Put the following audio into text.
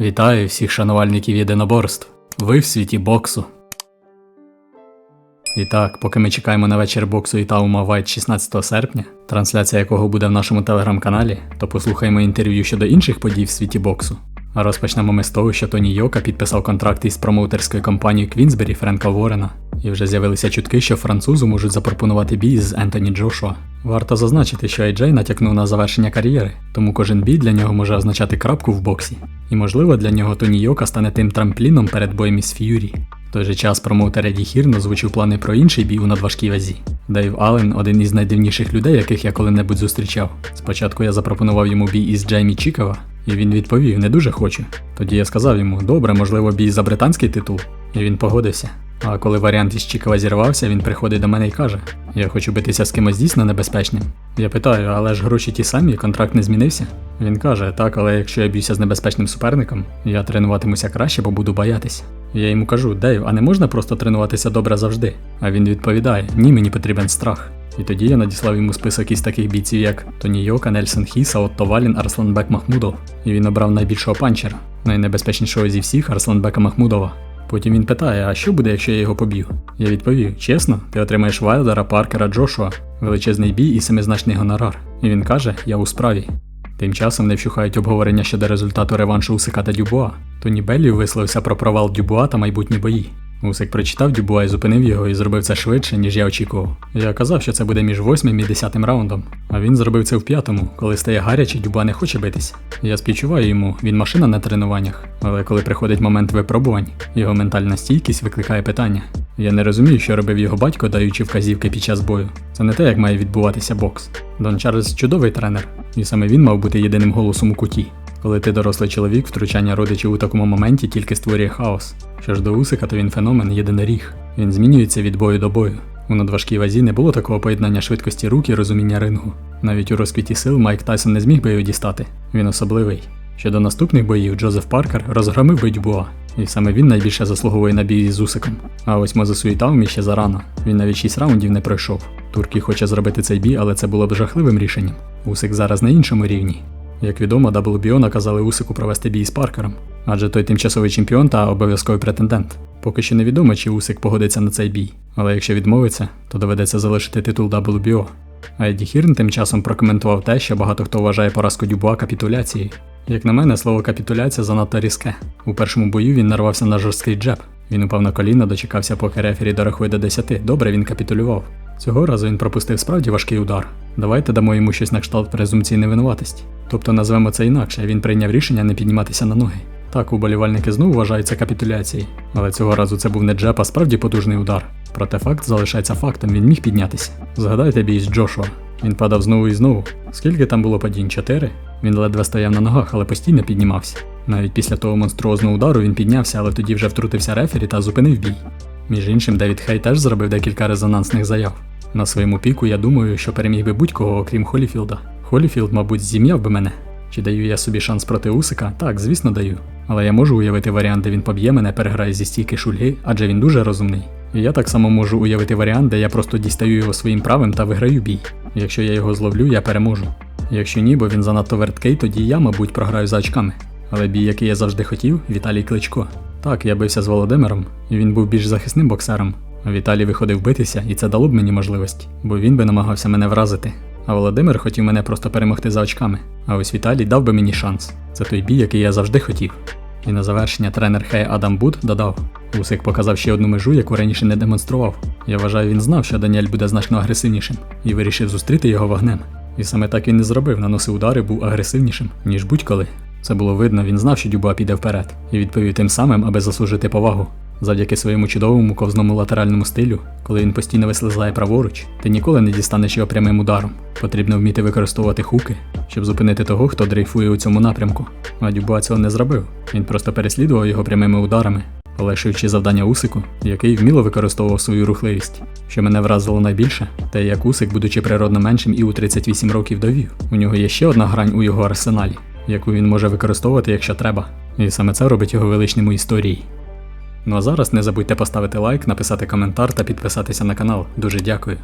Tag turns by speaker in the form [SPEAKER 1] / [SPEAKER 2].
[SPEAKER 1] Вітаю всіх шанувальників єдиноборств. Ви в світі боксу. І так, поки ми чекаємо на вечір боксу Ітаума Вайт 16 серпня, трансляція якого буде в нашому телеграм-каналі, то послухаємо інтерв'ю щодо інших подій в світі боксу. А розпочнемо ми з того, що Тоні Йока підписав контракт із промоутерською компанією Квінсбері Френка Ворена, і вже з'явилися чутки, що французу можуть запропонувати бій з Ентоні Джошуа. Варто зазначити, що Айджей натякнув на завершення кар'єри, тому кожен бій для нього може означати крапку в боксі. І можливо для нього Тоні Йока стане тим трампліном перед боєм із Ф'юрі. В той же час промоутер Еді Хірн озвучив плани про інший бій у надважкій вазі. Дейв Аллен один із найдивніших людей, яких я коли-небудь зустрічав. Спочатку я запропонував йому бій із Джеймі Чікава, і він відповів: не дуже хочу. Тоді я сказав йому, добре, можливо, бій за британський титул, і він погодився. А коли варіант із Чікава зірвався, він приходить до мене і каже: Я хочу битися з кимось дійсно небезпечним. Я питаю, але ж гроші ті самі, контракт не змінився. Він каже, так, але якщо я б'юся з небезпечним суперником, я тренуватимуся краще, бо буду боятися. Я йому кажу, Дейв, а не можна просто тренуватися добре завжди? А він відповідає: Ні, мені потрібен страх. І тоді я надіслав йому список із таких бійців, як Тоні Йока, Нельсон Хіса, Отто Валін, Арсланбек Махмудов. І він обрав найбільшого панчера, найнебезпечнішого зі всіх Арсланбека Махмудова. Потім він питає, а що буде, якщо я його поб'ю? Я відповів: чесно, ти отримаєш Вайлдера, Паркера, Джошуа, величезний бій і семизначний гонорар. І він каже: Я у справі. Тим часом не вщухають обговорення щодо результату реваншу Усика та Дюбуа. Тоні Беллі висловився про провал Дюбуа та майбутні бої. Усик прочитав Дюбуа і зупинив його і зробив це швидше, ніж я очікував. Я казав, що це буде між восьмим і десятим раундом, а він зробив це в п'ятому, коли стає гаряче, Дюбуа не хоче битись. Я співчуваю йому, він машина на тренуваннях, але коли приходить момент випробувань, його ментальна стійкість викликає питання. Я не розумію, що робив його батько, даючи вказівки під час бою. Це не те, як має відбуватися бокс. Дон Чарльз чудовий тренер, і саме він мав бути єдиним голосом у куті. Коли ти дорослий чоловік, втручання родичів у такому моменті тільки створює хаос. Що ж до Усика, то він феномен єдиноріг. Він змінюється від бою до бою. У надважкій вазі не було такого поєднання швидкості рук і розуміння рингу. Навіть у розквіті сил Майк Тайсон не зміг би його дістати. Він особливий. Щодо наступних боїв, Джозеф Паркер розгромив би Дюбуа, і саме він найбільше заслуговує на бій з Усиком. А ось Мозесу Ітаумі ще зарано. Він навіть 6 раундів не пройшов. Туркі хоче зробити цей бій, але це було б жахливим рішенням. Усик зараз на іншому рівні. Як відомо, WBO наказали Усику провести бій з Паркером, адже той тимчасовий чемпіон та обов'язковий претендент. Поки що невідомо, чи Усик погодиться на цей бій, але якщо відмовиться, то доведеться залишити титул WBO. А Еді Хірн тим часом прокоментував те, що багато хто вважає поразку Дюбуа капітуляцією. Як на мене, слово капітуляція занадто різке. У першому бою він нарвався на жорсткий джеб. Він упав на коліна, дочекався, поки рефері дорахує до 10. Добре, він капітулював. Цього разу він пропустив справді важкий удар. Давайте дамо йому щось на кшталт презумпції невинуватості. Тобто назвемо це інакше, він прийняв рішення не підніматися на ноги. Так, уболівальники знову вважають це капітуляцією, але цього разу це був не джеб, а справді потужний удар. Проте факт залишається фактом, він міг піднятися. Згадайте бій з Джошуа. Він падав знову і знову. Скільки там було падінь? Чотири? Він ледве стояв на ногах, але постійно піднімався. Навіть після того монструозного удару він піднявся, але тоді вже втрутився рефері та зупинив бій. Між іншим, Девід Хей теж зробив декілька резонансних заяв. На своєму піку я думаю, що переміг би будь-кого, окрім Холіфілда. Холіфілд, мабуть, зім'яв би мене. Чи даю я собі шанс проти Усика? Так, звісно, даю. Але я можу уявити варіант, де він поб'є мене, переграє зі стійки шульги, адже він дуже розумний. І я так само можу уявити варіант, де я просто дістаю його своїм правим та виграю бій. Якщо я його зловлю, я переможу. Якщо ні, бо він занадто верткий, тоді я, мабуть, програю за очками. Але бій, який я завжди хотів, Віталій Кличко. Так, я бився з Володимиром, і він був більш захисним боксером. А Віталій виходив битися, і це дало б мені можливість, бо він би намагався мене вразити. А Володимир хотів мене просто перемогти за очками. А ось Віталій дав би мені шанс. Це той бій, який я завжди хотів. І на завершення тренер Хей Адам Буд додав: Усик показав ще одну межу, яку раніше не демонстрував. Я вважаю, він знав, що Даніель буде значно агресивнішим, і вирішив зустріти його вогнем. І саме так він і зробив, наносив удари, був агресивнішим, ніж будь-коли. Це було видно, він знав, що Дюбуа піде вперед, і відповів тим самим, аби заслужити повагу. Завдяки своєму чудовому ковзному латеральному стилю, коли він постійно вислизає праворуч, ти ніколи не дістанеш його прямим ударом. Потрібно вміти використовувати хуки, щоб зупинити того, хто дрейфує у цьому напрямку. А Дюбуа цього не зробив. Він просто переслідував його прямими ударами, полегшуючи завдання Усику, який вміло використовував свою рухливість. Що мене вразило найбільше, те як Усик, будучи природно меншим і у 38 років довів. У нього є ще одна грань у його арсеналі, яку він може використовувати, якщо треба. І саме це робить його величним у історії. Ну а зараз не забудьте поставити лайк, написати коментар та підписатися на канал. Дуже дякую.